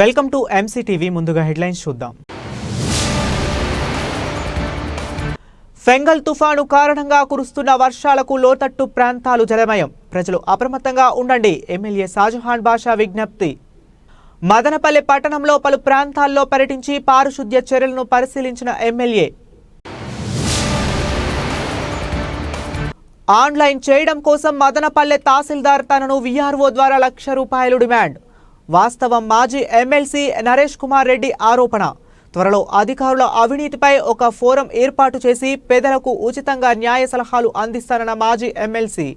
Welcome to MCTV ముందుగా headlines చూద్దాం. Fengal తుఫాను కారణంగా కురుస్తున్న వర్షాలకు లోతట్టు ప్రాంతాలు జలమయం. ప్రజలు అప్రమత్తంగా ఉండండి ఎమ్మెల్యే షాజహాన్ బాషా విజ్ఞప్తి. మదనపల్లె పట్టణంలో పలు ప్రాంతాల్లో పర్యటించి పారిశుద్ధ్య చర్యలను పరిశీలించిన ఎమ్మెల్యే. ఆన్లైన్ చేయడం కోసం మదనపల్లె తహసీల్దార్ తనను విఆర్ఓ ద్వారా లక్ష రూపాయలు డిమాండ్. వాస్తవం మాజీ ఎమ్మెల్సీ నరేష్ కుమార్ రెడ్డి ఆరోపణ. త్వరలో అధికారుల అవినీతిపై ఒక ఫోరం ఏర్పాటు చేసి పేదలకు ఉచితంగా న్యాయ సలహాలు అందిస్తానన్న మాజీ ఎమ్మెల్సీ.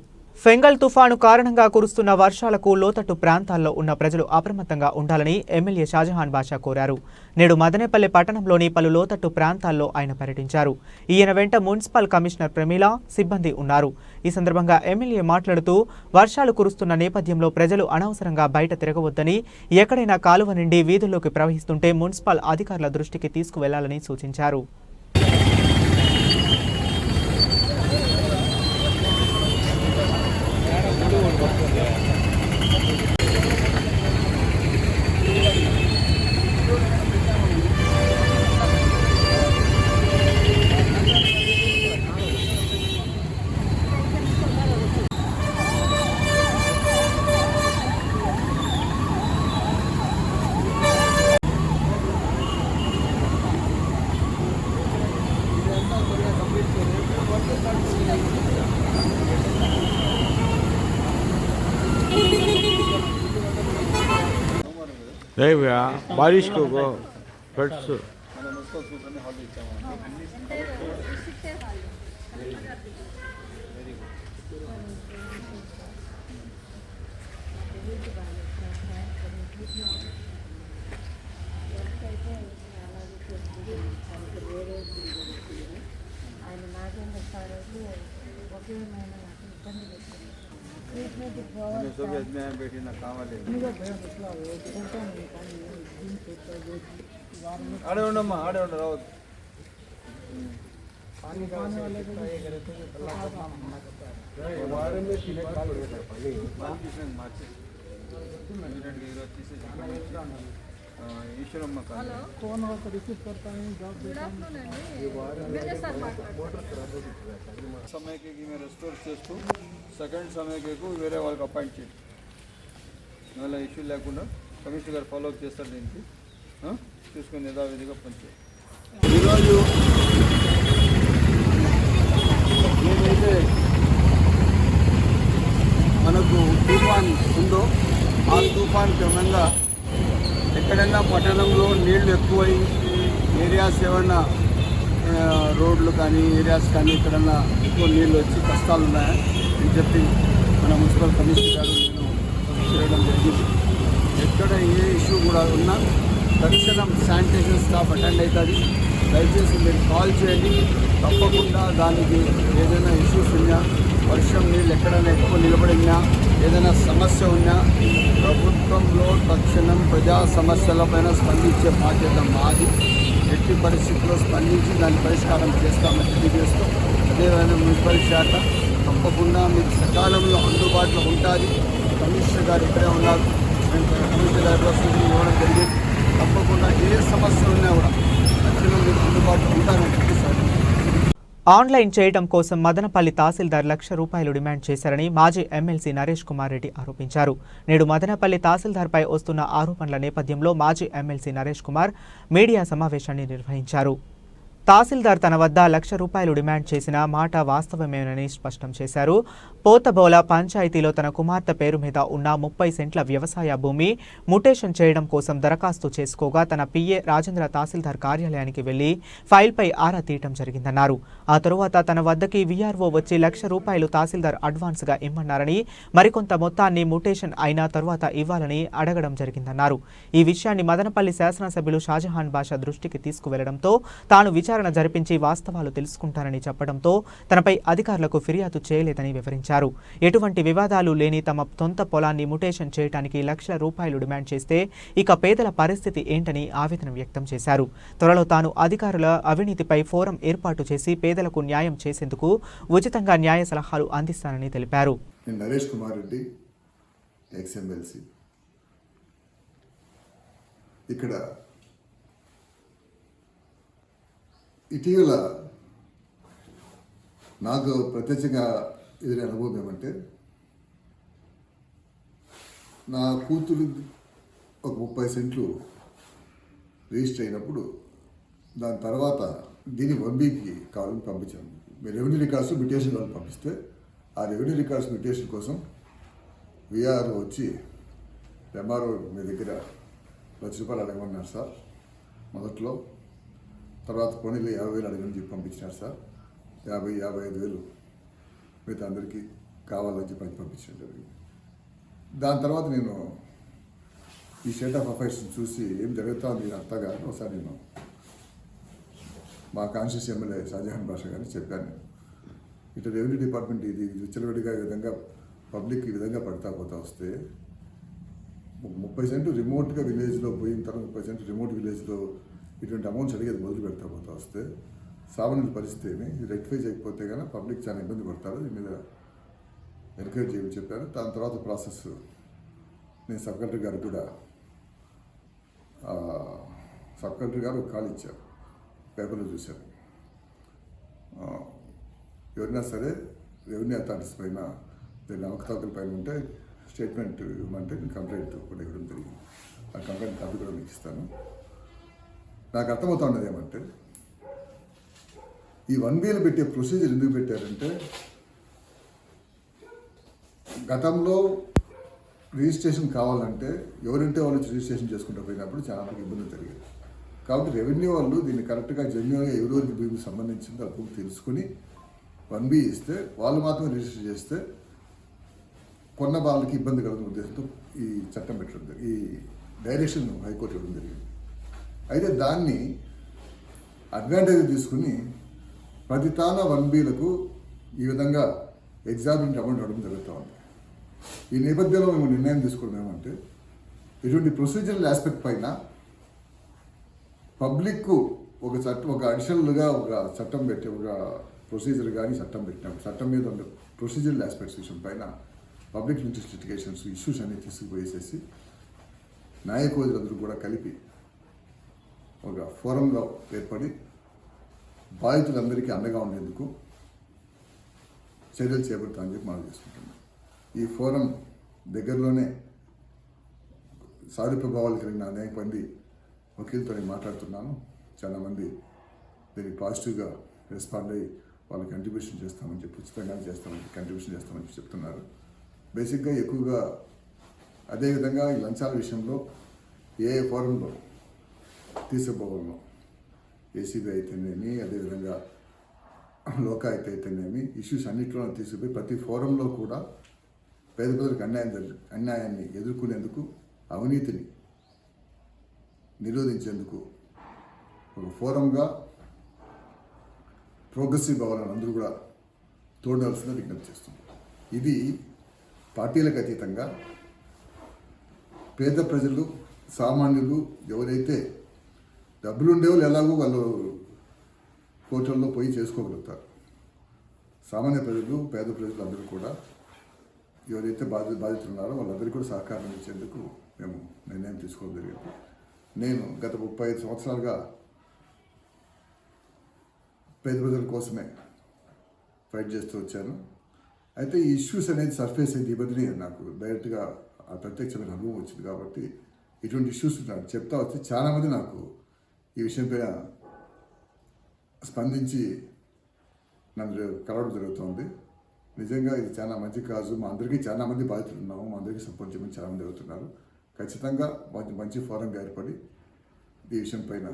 ఫెంగల్ తుఫాను కారణంగా కురుస్తున్న వర్షాలకు లోతట్టు ప్రాంతాల్లో ఉన్న ప్రజలు అప్రమత్తంగా ఉండాలని ఎమ్మెల్యే షాజహాన్ బాషా కోరారు. నేడు మదనేపల్లి పట్టణంలోని పలు లోతట్టు ప్రాంతాల్లో ఆయన పర్యటించారు. ఈయన వెంట మున్సిపల్ కమిషనర్ ప్రమీల సిబ్బంది ఉన్నారు. ఈ సందర్భంగా ఎమ్మెల్యే మాట్లాడుతూ వర్షాలు కురుస్తున్న నేపథ్యంలో ప్రజలు అనవసరంగా బయట తిరగవద్దని ఎక్కడైనా కాలువ నుండి వీధుల్లోకి ప్రవహిస్తుంటే మున్సిపల్ అధికారుల దృష్టికి తీసుకువెళ్ళాలని సూచించారు. नहीं भैया बारिश को को फ्लड्स ఆయన నాగేంద్ర సార్ అయితే ఒకే మహిళ నాకు ఇబ్బంది పెట్టింది ట్రీట్మెంట్ పోవాలి ఆడే ఉండమ్మా ఆడే ఉండ రావద్దు ఈశ్వరమ్మ కాదు సమయకి మేము రెస్టోర్ చేస్తూ సెకండ్ సమయకి వేరే వాళ్ళకి అపాయింట్ చేయండి. మళ్ళీ ఇష్యూ లేకుండా కమిషనర్ గారు ఫాలో అప్ చేస్తారు దీనికి. చూసుకొని యథావిధిగా పనిచేయండి ఈరోజు ఏదైతే మనకు తుఫాన్ ఉందో ఆ తుఫాన్ క్రమంగా ఎక్కడైనా పట్టణంలో నీళ్ళు ఎక్కువై ఏరియాస్ ఏమన్నా రోడ్లు కానీ ఏరియాస్ కానీ ఎక్కడన్నా ఎక్కువ నీళ్ళు వచ్చి కష్టాలు ఉన్నాయని అని చెప్పి మన మున్సిపల్ కమిషనర్ గారు నేను చేయడం జరిగింది. ఎక్కడ ఏ ఇష్యూ కూడా ఉన్నా తక్షణం శానిటేషన్ స్టాఫ్ అటెండ్ అవుతుంది. దయచేసి మీరు కాల్ చేయండి. తప్పకుండా దానికి ఏదైనా ఇష్యూస్ ఉన్నా వర్షం నీళ్ళు ఎక్కడైనా ఎక్కువ నిలబడినా ఏదైనా సమస్య ఉన్నా ప్రభుత్వంలో తక్షణం ప్రజా సమస్యలపైన స్పందించే బాధ్యత మాది. ఎట్టి పరిస్థితుల్లో స్పందించి దాని పరిష్కారం చేస్తామని తెలియజేస్తూ అదేవిధంగా మున్సిపల్ శాఖ తప్పకుండా మీకు సకాలంలో అందుబాటులో ఉంటుంది. కమిషనర్ గారు ఇక్కడే ఉన్నారు. నేను కమిషనర్ గారి ప్రస్తుతం ఇవ్వడం జరిగింది. తప్పకుండా ఏ సమస్య ఉన్నా కూడా తక్షణం మీకు అందుబాటులో ఉంటారని ఆన్లైన్ చేయడం కోసం మదనపల్లి తహసీల్దార్ లక్ష రూపాయలు డిమాండ్ చేశారని మాజీ ఎమ్మెల్సీ నరేష్ కుమార్ రెడ్డి ఆరోపించారు. నేడు మదనపల్లి తహసీల్దార్పై వస్తున్న ఆరోపణల నేపథ్యంలో మాజీ ఎమ్మెల్సీ నరేష్ కుమార్ మీడియా సమావేశాన్ని నిర్వహించారు. తహసీల్దార్ తన వద్ద లక్ష రూపాయలు డిమాండ్ చేసిన మాట వాస్తవమేనని స్పష్టం చేశారు. పోతబోల పంచాయతీలో తన కుమార్తె పేరు మీద ఉన్న ముప్పై సెంట్ల వ్యవసాయ భూమి ముటేషన్ చేయడం కోసం దరఖాస్తు చేసుకోగా తన పిఏ రాజేంద్ర తహసీల్దార్ కార్యాలయానికి వెళ్ళి ఫైల్పై ఆరా తీయటం జరిగిందన్నారు. ఆ తరువాత తన వద్దకి వీఆర్ఓ వచ్చి లక్ష రూపాయలు తహసీల్దార్ అడ్వాన్స్గా ఇమ్మన్నారని మరికొంత మొత్తాన్ని ముటేషన్ అయిన తరువాత ఇవ్వాలని అడగడం జరిగిందన్నారు. ఈ విషయాన్ని మదనపల్లి శాసనసభ్యులు షాజహాన్ బాషా దృష్టికి తీసుకువెళ్ళడంతో తాను విచారణ జరిపించి వాస్తవాలు తెలుసుకుంటానని చెప్పడంతో తనపై అధికారులకు ఫిర్యాదు చేయలేదని వివరించారు. ఎటువంటి వివాదాలు లేని తమ సొంత పొలాన్ని ముటేషన్ చేయడానికి లక్షల రూపాయలు డిమాండ్ చేస్తే ఇక పేదల పరిస్థితి ఏంటని ఆవేదన వ్యక్తం చేశారు. త్వరలో తాను అధికారుల అవినీతిపై ఫోరం ఏర్పాటు చేసి పేదలకు న్యాయం చేసేందుకు ఉచితంగా న్యాయ సలహాలు అందిస్తానని తెలిపారు. నరేష్ కుమార్ రెడ్డి ఇక్కడ ఇటీవల నాకు ప్రత్యక్షంగా ఎదురు అనుభవం ఏమంటే నా కూతురు ఒక ముప్పై సెంట్లు రిజిస్టర్ అయినప్పుడు దాని తర్వాత దీన్ని వన్ కావాలని పంపించాను. మీరు రెవెన్యూ రికార్డ్స్ మ్యూటేషన్ వాళ్ళని పంపిస్తే ఆ రెవెన్యూ రికార్డ్స్ మ్యూటేషన్ కోసం విఆర్ వచ్చి ఎంఆర్ఓ మీ దగ్గర లక్ష రూపాయలు అడగమన్నారు సార్. మొదట్లో తర్వాత పోనీలో యాభై వేలు అడగని చెప్పి పంపించినారు సార్. యాభై యాభై ఐదు వేలు మిగతా అందరికీ కావాలని చెప్పి పంపించడం జరిగింది. దాని తర్వాత నేను ఈ స్టేట్ ఆఫ్ అఫైర్స్ చూసి ఏం జరుగుతుంది అంతగా ఒకసారి నేను మా కాన్షియస్ ఎమ్మెల్యే షాజహాన్ భాష గారిని చెప్పాను ఇటు రెవెన్యూ డిపార్ట్మెంట్ ఇది విచ్చలవిడిగా ఈ విధంగా పబ్లిక్ ఈ విధంగా పడతా పోతా వస్తే ముప్పై సెంటు రిమోట్గా విలేజ్లో పోయిన తర్వాత ముప్పై సెంటు రిమోట్ విలేజ్లో ఇటువంటి అమౌంట్స్ అడిగేది మొదలు పెడతా పోతా వస్తే సామాన్యుల పరిస్థితి ఏమి? ఇది రెక్టిఫై చేయకపోతే కానీ పబ్లిక్ చాలా ఇబ్బంది పడతారు. దీని మీద ఎన్కరేజ్ చేయమని చెప్పారు. దాని తర్వాత ప్రాసెస్ నేను సబ్ కలెక్టర్ గారు కూడా సబ్ కలెక్టర్ గారు ఒక కాల్ ఇచ్చారు. పేపర్లో చూశారు. ఎవరైనా సరే రెవెన్యూ అథారిటీస్ పైన దీని అవకతవకల పైన ఉంటే స్టేట్మెంట్ ఇవ్వమంటే నేను కంప్లైంట్ కూడా ఇవ్వడం జరిగింది. ఆ కంప్లైంట్ కాపీ కూడా మీకు ఇస్తాను. నాకు అర్థమవుతా ఉన్నది ఏమంటే ఈ వన్ బిఎల్ పెట్టే ప్రొసీజర్ ఎందుకు పెట్టారంటే గతంలో రిజిస్ట్రేషన్ కావాలంటే ఎవరంటే వాళ్ళు రిజిస్ట్రేషన్ చేసుకుంటూ పోయినప్పుడు చాలా మంది ఇబ్బందులు జరిగాయి. కాబట్టి రెవెన్యూ వాళ్ళు దీన్ని కరెక్ట్గా జెన్యున్గా ఎవరెవరికి భూమికి సంబంధించిందో అది తెలుసుకుని వన్ బి ఇస్తే వాళ్ళు మాత్రమే రిజిస్టర్ చేస్తే కొన్న వాళ్ళకి ఇబ్బంది కలుగుతున్న ఉద్దేశంతో ఈ చట్టం పెట్టడం జరిగింది. ఈ డైరెక్షన్ హైకోర్టు ఇవ్వడం జరిగింది. అయితే దాన్ని అడ్వాంటేజ్ తీసుకుని ప్రతి తాన వన్ బీలకు ఈ విధంగా ఎగ్జామిన్ అమౌంట్ అవ్వడం జరుగుతూ ఉంది ఈ నేపథ్యంలో మేము నిర్ణయం తీసుకున్నామంటే ఏమంటే ఇటువంటి ప్రొసీజరల్ ఆస్పెక్ట్ పైన పబ్లిక్కు ఒక చట్టం ఒక అడిషనల్గా ఒక చట్టం పెట్టి ఒక ప్రొసీజర్ కానీ చట్టం పెట్టినాం చట్టం మీద ఉన్న ప్రొసీజరల్ ఆస్పెక్ట్స్ విషయం పైన పబ్లిక్ ఇంట్రెస్ట్ లిటిగేషన్స్ ఇష్యూస్ అన్ని తీసుకుపోయేసేసి నాయకులందరూ కూడా కలిపి ఒక ఫోరంలో ఏర్పడి బాధితులందరికీ అండగా ఉండేందుకు చర్యలు చేపడతామని చెప్పి మనం చేసుకుంటున్నాం. ఈ ఫోరం దగ్గరలోనే సారూప్య ప్రభావాలు కలిగిన అనేక మంది వకీలతో మాట్లాడుతున్నాను. చాలామంది దీనికి పాజిటివ్గా రెస్పాండ్ అయ్యి వాళ్ళు కంట్రిబ్యూషన్ చేస్తామని చెప్పి ఉచితంగా చేస్తామని కంట్రిబ్యూషన్ చేస్తామని చెప్పి చెప్తున్నారు. బేసిక్గా ఎక్కువగా అదేవిధంగా ఈ లంచాల విషయంలో ఏ ఫోరంలో తీసుకుపోవాలను ఏసీబీ అయితేనేమి అదేవిధంగా లోకాయుక్త అయితేనేమి ఇష్యూస్ అన్నింటిలో తీసుకుపోయి ప్రతి ఫోరంలో కూడా పేద ప్రజలకు అన్యాయం అన్యాయాన్ని ఎదుర్కొనేందుకు అవినీతిని నిరోధించేందుకు ఒక ఫోరంగా ప్రోగ్రెసివ్ భావాలను అందరూ కూడా తోడవలసిన విజ్ఞప్తి చేస్తుంది ఇది పార్టీలకు అతీతంగా పేద ప్రజలు సామాన్యులు ఎవరైతే డబ్బులు ఉండేవాళ్ళు ఎలాగో వాళ్ళు కోర్టుల్లో పోయి చేసుకోగలుగుతారు. సామాన్య ప్రజలు పేద ప్రజలు అందరూ కూడా ఎవరైతే బాధ్యత బాధితులు ఉన్నారో వాళ్ళందరికీ కూడా సహకారం ఇచ్చేందుకు మేము నిర్ణయం తీసుకోవడం జరిగింది. నేను గత ముప్పై ఐదు సంవత్సరాలుగా పేద ప్రజల కోసమే ఫైట్ చేస్తూ వచ్చాను. అయితే ఈ ఇష్యూస్ అనేది సర్ఫేస్ అయింది ఈ నాకు డైరెక్ట్గా ఆ ప్రత్యక్షమైన అనుభవం వచ్చింది కాబట్టి ఇటువంటి ఇష్యూస్ నాకు చెప్తా వస్తే చాలామంది నాకు ఈ విషయం పైన స్పందించి నన్ను కలవడం జరుగుతుంది. నిజంగా ఇది చాలా మంచి కాజు. మా అందరికీ చాలా మంది బాధితులు ఉన్నాము. మా అందరికీ సపోర్ట్ చేయమని చాలా మంది అవుతున్నారు. ఖచ్చితంగా మంచి మంచి ఫోరంగా ఏర్పడి ఈ విషయం పైన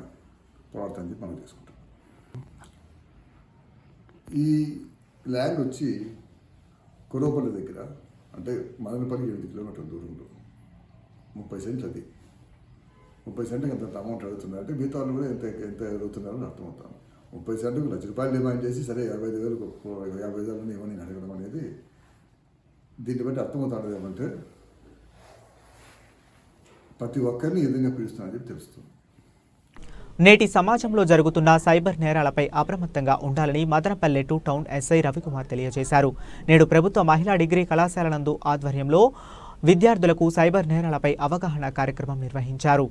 పోరాడతాం చెప్పి మనం చేసుకుంటాం. ఈ ల్యాండ్ వచ్చి కురవపల్లి దగ్గర అంటే మదనపల్లి ఎనిమిది కిలోమీటర్ల దూరంలో ముప్పై సెంట్లు అది ముప్పై సెంట్కి ఎంత అమౌంట్ అడుగుతున్నారు అంటే మిగతా వాళ్ళు కూడా ఎంత ఎంత అడుగుతున్నారని అర్థమవుతాను ముప్పై సెంటుకు లక్ష రూపాయలు డిమాండ్ చేసి సరే యాభై ఐదు వేలకు యాభై ఐదు వేలు ఇవ్వని అడగడం అనేది దీన్ని బట్టి అర్థమవుతుంది ఏమంటే ప్రతి ఒక్కరిని ఈ విధంగా పిలుస్తున్నారని చెప్పి తెలుస్తుంది. నేటి సమాజంలో జరుగుతున్న సైబర్ నేరాలపై అప్రమత్తంగా ఉండాలని Madanapalle two town SI Ravikumar తెలియజేశారు. నేడు ప్రభుత్వ మహిళా డిగ్రీ కళాశాల నందు ఆధ్వర్యంలో విద్యార్థులకు సైబర్ నేరాలపై అవగాహన కార్యక్రమం నిర్వహించారు.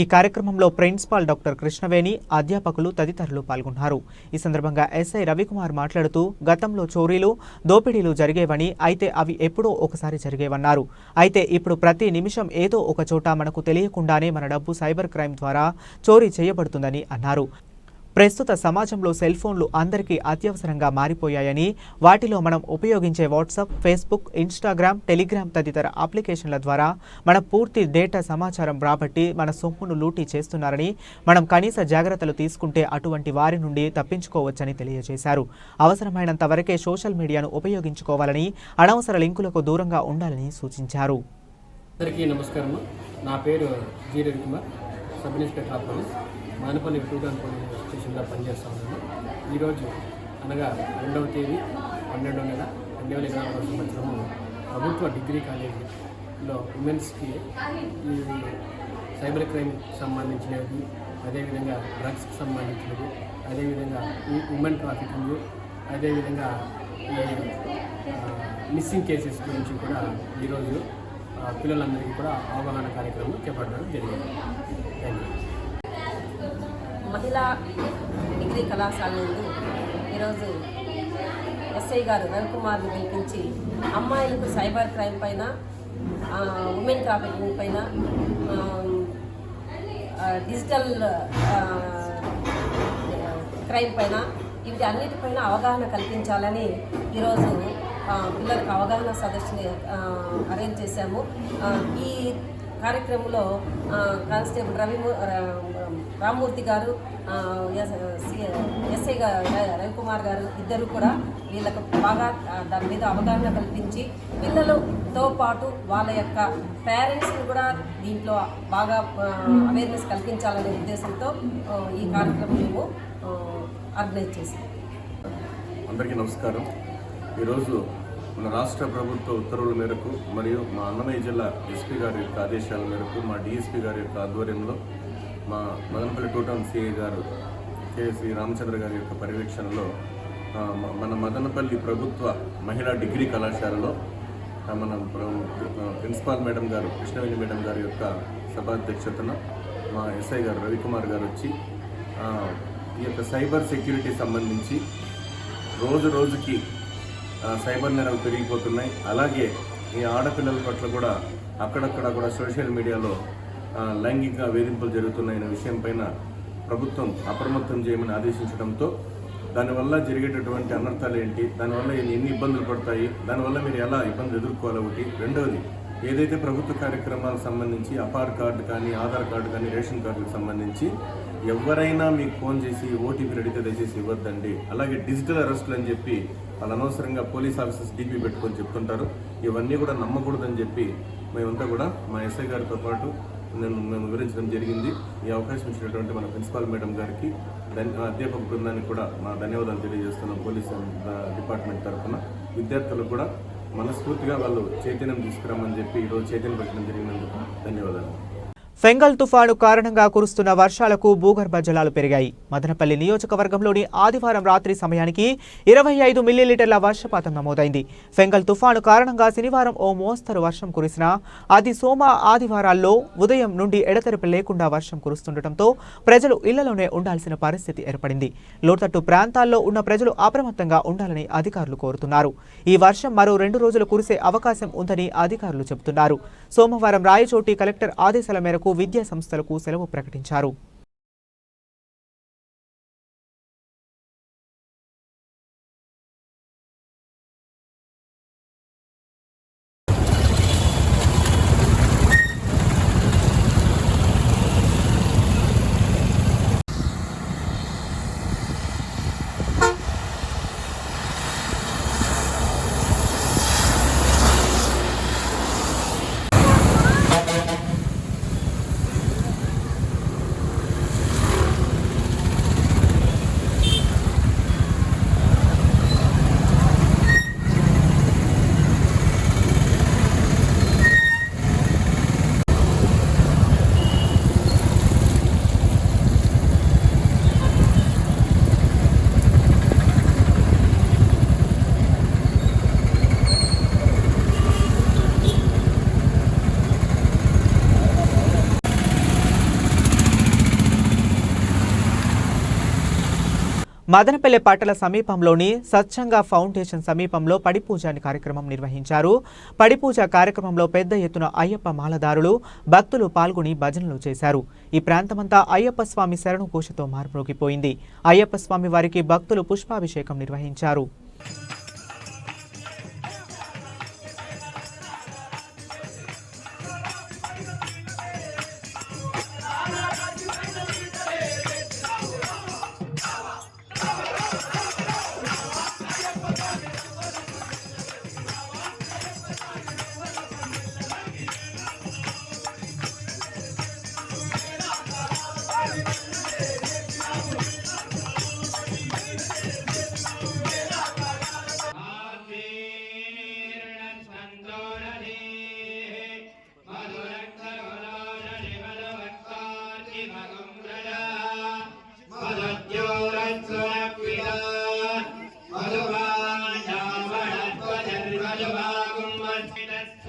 ఈ కార్యక్రమంలో ప్రిన్సిపాల్ డాక్టర్ కృష్ణవేణి అధ్యాపకులు తదితరులు పాల్గొన్నారు. ఈ సందర్భంగా ఎస్ఐ రవికుమార్ మాట్లాడుతూ గతంలో చోరీలు దోపిడీలు జరిగేవని అయితే అవి ఎప్పుడో ఒకసారి జరిగేవన్నారు. అయితే ఇప్పుడు ప్రతి నిమిషం ఏదో ఒక చోట మనకు తెలియకుండానే మన డబ్బు సైబర్ క్రైమ్ ద్వారా చోరీ చేయబడుతుందని అన్నారు. ప్రస్తుత సమాజంలో సెల్ ఫోన్లు అందరికీ అత్యవసరంగా మారిపోయాయని వాటిలో మనం ఉపయోగించే వాట్సాప్ ఫేస్బుక్ ఇన్స్టాగ్రామ్ టెలిగ్రామ్ తదితర అప్లికేషన్ల ద్వారా మన పూర్తి డేటా సమాచారం రాబట్టి మన సొమ్మును లూటీ చేస్తున్నారని మనం కనీస జాగ్రత్తలు తీసుకుంటే అటువంటి వారి నుండి తప్పించుకోవచ్చని తెలియజేశారు. అవసరమైనంత వరకే సోషల్ మీడియాను ఉపయోగించుకోవాలని అనవసర లింకులకు దూరంగా ఉండాలని సూచించారు. అందరికీ నమస్కారం నా పేరు G Ravikumar sub inspector of police. Manapalli two police స్టేషన్లో పనిచేస్తూ ఉన్నాను. ఈరోజు అనగా రెండవ తేదీ పన్నెండవ నెల రెండు వేల ఇరవై నాలుగవ సంవత్సరము ప్రభుత్వ డిగ్రీ కాలేజీలో ఉమెన్స్కి ఈ సైబర్ క్రైమ్ సంబంధించినవి అదేవిధంగా డ్రగ్స్కి సంబంధించినవి అదేవిధంగా ఉమెన్ ట్రాఫికింగ్ అదేవిధంగా ఈ మిస్సింగ్ కేసెస్ గురించి కూడా ఈరోజు పిల్లలందరికీ కూడా అవగాహన కార్యక్రమం చేపట్టడం జరిగింది. థ్యాంక్ యూ మహిళా డిగ్రీ కళాశాల నుండి ఈరోజు ఎస్ఐ గారు రవికుమార్ని పిలిపించి అమ్మాయిలకు సైబర్ క్రైమ్ పైన ఉమెన్ ట్రాఫికింగ్ పైన డిజిటల్ క్రైమ్ పైన ఇవి అన్నిటిపైన అవగాహన కల్పించాలని ఈరోజు పిల్లలకు అవగాహన సదస్సుని అరేంజ్ చేశాము. ఈ కార్యక్రమంలో కానిస్టేబుల్ రవి రామ్మూర్తి గారు ఎస్- సి- ఎస్ఐ రవికుమార్ గారు ఇద్దరు కూడా వీళ్ళకు బాగా దాని మీద అవగాహన కల్పించి పిల్లలతో పాటు వాళ్ళ యొక్క పేరెంట్స్ని కూడా దీంట్లో బాగా అవేర్నెస్ కల్పించాలనే ఉద్దేశంతో ఈ కార్యక్రమం మేము ఆర్గనైజ్ చేసాం అందరికీ నమస్కారం. ఈరోజు మన రాష్ట్ర ప్రభుత్వ ఉత్తర్వుల మేరకు మరియు మా అన్నమయ్య జిల్లా ఎస్పీ గారి యొక్క ఆదేశాల మేరకు మా డిఎస్పీ గారి యొక్క ఆధ్వర్యంలో మా మదనపల్లి టూ టౌన్ సిఐ గారు కేఎస్వి రామచంద్ర గారి యొక్క పర్యవేక్షణలో మన మదనపల్లి ప్రభుత్వ మహిళా డిగ్రీ కళాశాలలో మన ప్రిన్సిపాల్ మేడం గారు కృష్ణవేణి మేడం గారి యొక్క సభాధ్యక్షతన మా ఎస్ఐ గారు రవికుమార్ గారు వచ్చి ఈ యొక్క సైబర్ సెక్యూరిటీ సంబంధించి రోజు రోజుకి సైబర్ నేరాలు పెరిగిపోతున్నాయి. అలాగే ఈ ఆడపిల్లల పట్ల కూడా అక్కడక్కడ కూడా సోషల్ మీడియాలో లైంగిక వేధింపులు జరుగుతున్నాయనే విషయం పైన ప్రభుత్వం అప్రమత్తం చేయమని ఆదేశించడంతో దానివల్ల జరిగేటటువంటి అనర్థాలు ఏంటి? దానివల్ల ఎన్ని ఎన్ని ఇబ్బందులు పడతాయి? దానివల్ల మీరు ఎలా ఇబ్బందులు ఎదుర్కోవాలి ఒకటి? రెండవది ఏదైతే ప్రభుత్వ కార్యక్రమాలకు సంబంధించి అపార్ కార్డు కానీ ఆధార్ కార్డు కానీ రేషన్ కార్డులకు సంబంధించి ఎవరైనా మీకు ఫోన్ చేసి ఓటీపీ అడిగితే దయచేసి ఇవ్వద్దండి. అలాగే డిజిటల్ అరెస్టులు అని చెప్పి వాళ్ళు అనవసరంగా పోలీస్ ఆఫీసర్స్ డీపీ పెట్టుకొని చెప్తుంటారు. ఇవన్నీ కూడా నమ్మకూడదని చెప్పి మేమంతా కూడా మా ఎస్ఐ గారితో పాటు నేను మేము వివరించడం జరిగింది. ఈ అవకాశం ఇచ్చినటువంటి మన ప్రిన్సిపాల్ మేడం గారికి అధ్యాపక బృందానికి కూడా మా ధన్యవాదాలు తెలియజేస్తున్నాం పోలీస్ డిపార్ట్మెంట్ తరఫున. విద్యార్థులకు కూడా మనస్ఫూర్తిగా వాళ్ళు చైతన్యం తీసుకురామని చెప్పి ఈరోజు చైతన్యం పెట్టడం జరిగినందుకు ధన్యవాదాలు. ఫెంగల్ తుఫాను కారణంగా కురుస్తున్న వర్షాలకు భూగర్భ జలాలు పెరిగాయి. మదనపల్లి నియోజకవర్గంలోని ఆదివారం రాత్రి సమయానికి ఇరవై ఐదు మిల్లీలీటర్ల వర్షపాతం నమోదైంది. ఫెంగల్ తుఫాను కారణంగా శనివారం ఓ మోస్తరు వర్షం కురిసినా అది సోమ ఆదివారాల్లో ఉదయం నుండి ఎడతెరపు లేకుండా వర్షం కురుస్తుండటంతో ప్రజలు ఇళ్ళలోనే ఉండాల్సిన పరిస్థితి ఏర్పడింది. లోతట్టు ప్రాంతాల్లో ఉన్న ప్రజలు అప్రమత్తంగా ఉండాలని అధికారులు కోరుతున్నారు. ఈ వర్షం మరో రెండు రోజులు కురిసే అవకాశం ఉందని అధికారులు చెబుతున్నారు. సోమవారం రాయచోటి కలెక్టర్ ఆదేశాల మేరకు విద్యా సంస్థలకు సెలవు ప్రకటించారు. మదనపల్లె పట్టణ సమీపంలోని సత్సంగ ఫౌండేషన్ సమీపంలో పడిపూజ కార్యక్రమం నిర్వహించారు. పడిపూజ కార్యక్రమంలో పెద్ద ఎత్తున అయ్యప్ప మాలదారులు భక్తులు పాల్గొని భజనలు చేశారు. ఈ ప్రాంతమంతా అయ్యప్ప స్వామి శరణు ఘోషతో మార్మోగిపోయింది అయ్యప్ప స్వామి వారికి భక్తులు పుష్పాభిషేకం నిర్వహించారు. Rajabakum Martinas.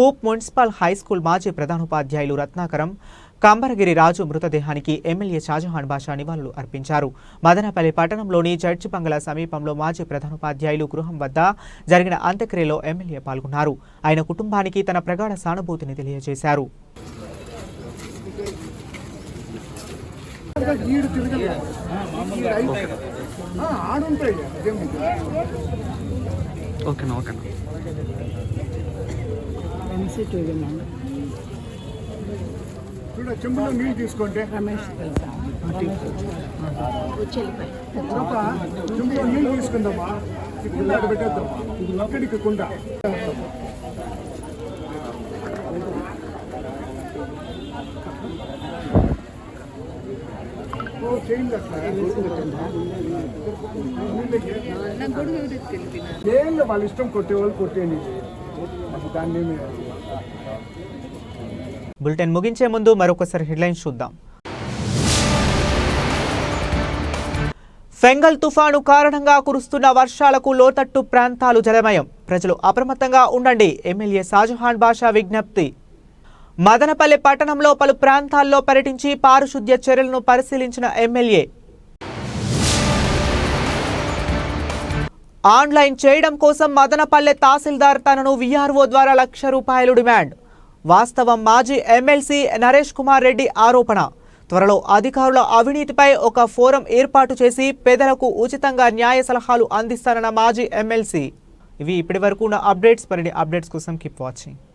హూప్ మున్సిపల్ హై స్కూల్ మాజీ ప్రధానోపాధ్యాయులు రత్నాకరం కంబరగిరి రాజు మృతదేహానికి ఎమ్మెల్యే షాజహాన్ బాషా నివాళులు అర్పించారు. మదనపల్లి పట్టణంలోని చర్చి బంగ్లా సమీపంలో మాజీ ప్రధానోపాధ్యాయులు గృహం వద్ద జరిగిన అంత్యక్రియలో ఎమ్మెల్యే పాల్గొన్నారు. ఆయన కుటుంబానికి తన ప్రగాఢ సానుభూతిని తెలియజేశారు. ఓకేనా ఓకేనా. చూడ చెంబులో నీళ్ళు తీసుకుంటే. చెంబులో నీళ్ళు తీసుకుందామా? కుండ అక్కడ పెట్టేద్దామా? కుండ. చేయండి అట్లా. చేయండి వాళ్ళ ఇష్టం కొట్టేవాళ్ళు కొట్టేయండి. దాన్ని ఏమీ బులెటిన్ ముగించే ముందు మరొకసారి హెడ్లైన్స్ చూద్దాం. ఫెంగల్ తుఫాను కారణంగా కురుస్తున్న వర్షాలకు లోతట్టు ప్రాంతాలు జలమయం. ప్రజలు అప్రమత్తంగా ఉండండి ఎమ్మెల్యే షాజహాన్ బాషా విజ్ఞప్తి. మదనపల్లె పట్టణంలో పలు ప్రాంతాల్లో పర్యటించి పారిశుద్ధ్య చర్యలను పరిశీలించిన ఎమ్మెల్యే. ఆన్లైన్ చేయడం కోసం మదనపల్లె తహసీల్దార్ తనను విఆర్ఓ ద్వారా లక్ష రూపాయలు డిమాండ్. వాస్తవం మాజీ ఎమ్మెల్సీ నరేష్ కుమార్ రెడ్డి ఆరోపణ. త్వరలో అధికారుల అవినీతిపై ఒక ఫోరం ఏర్పాటు చేసి పేదలకు ఉచితంగా న్యాయ సలహాలు అందిస్తానన్న మాజీ ఎమ్మెల్సీ. ఇవి ఇప్పటి వరకు ఉన్న అప్డేట్స్. మరిన్ని అప్డేట్స్ కోసం కీప్ వాచింగ్